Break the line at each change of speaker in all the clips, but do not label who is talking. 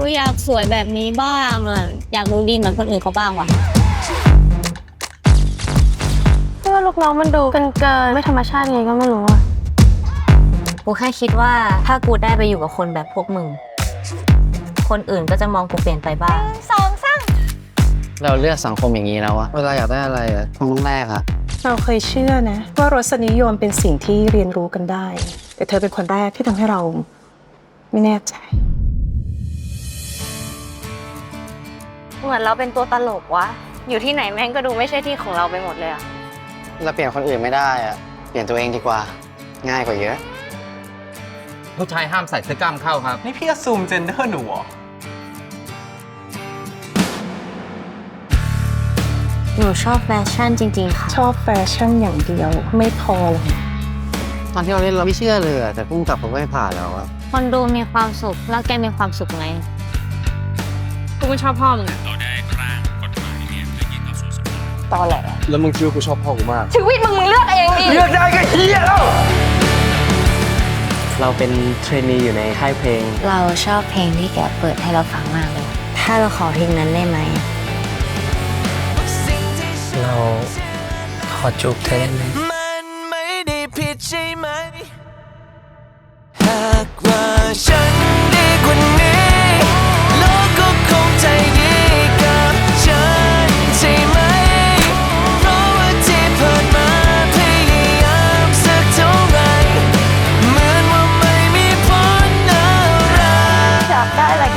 กูอยากสวยแบบนี้บ้างอะอยากดูดีเหมือนคนอื่นเขาบ้างว่ะ
เพื่อลูกน้องมันดูเกินเกินๆไม่ธรรมชาติไงก็ไม่รู้อะ
กูแค่คิดว่าถ้ากูได้ไปอยู่กับคนแบบพวกมึง คนอื่นก็จะมองกูเปลี่ยนไปบ้าง
เราเลือกสังคมอย่างนี้แล้วอะเวลาอยากได้อะไรอะคงต้องแลกอะ
เราเคยเชื่อนะ ว่ารสนิยมเป็นสิ่งที่เรียนรู้กันได้ แต่เธอเป็นคนแรกที่ทำให้เรา ไม่แน่ใจ
เหมือนเราเป็นตัวตลกวะ อยู่ที่ไหนแม่งก็ดูไม่ใช่ที่ของเราไปหมดเลยอะ
เราเปลี่ยนคนอื่นไม่ได้อะเปลี่ยนตัวเองดีกว่า ง่ายกว่าเยอะ
ผู้ชายห้ามใส่เสื้อกล้ามเข้าครับ
นี่พี่จะซูมเจนเดอร์หนูเหรอ
หนูชอบแฟชั่นจริง ๆ ค่ะ
ชอบแฟชั่นอย่างเดียวไม่พอเลย
ตอนที่เราเล่นเราไม่เชื่อเลยอะแต่พุ่งกลับเขาก็ไม่ผ่านแล้วอะ
คนดูมีความสุขแล้วแกมีความสุขไหม
กูไม่ชอบพ่อมึงอะ
ตอแหล
แล้วมึงคิดว่ากูชอบพ่อกูมาก
ชีวิตมึงมึงเลือกเองดิ
เลือกได้ก็เฮียแล้ว
เราเป็นเทรนนีอยู่ในค่ายเพลง
เราชอบเพลงที่แกเปิดให้เราฟังมากเลย ถ้าเราขอเพลงนั้นได้ไหม
เราขอจูบเธอได้ไหม
มันไม่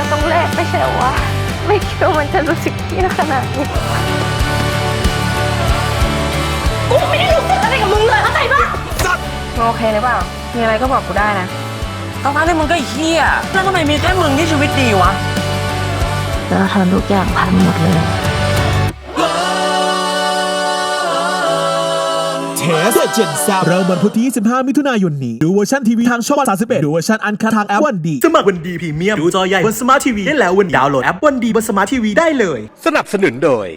กได้อะไรก็ต้องแลกไม่ใช่เหรอวะไม่คิดว่ามันจะรู้สึกเที่ยขนาดนี้กูไม่ได้รู้สึกอะไรกับมึงเลยเข้าใจปะ
โอเคหรือเปล่า มีอะไรก็บอกกูได้นะ
ทั้งๆที่มึงก็เฮียแล้วทำไมมีแค่มึงที่ชีวิตดีวะ
แล้วทำทุกอย่างพังหมดเลย
เทสเจ็นแซเริ่มวันพุธที่ 25 มิถุนายนนี้ ดูเวอร์ชันทีวีทางช่องวัน31 ดูเวอร์ชันอันคัททางแอปวันดี
สมัครวันดีพรีเมียม ดูจอใหญ่บนสมาร์ททีวีได้แล้ววันดาวน์โหลดแอปวันดีบนสมาร์ททีวีได้เลย
สนับสนุนโดย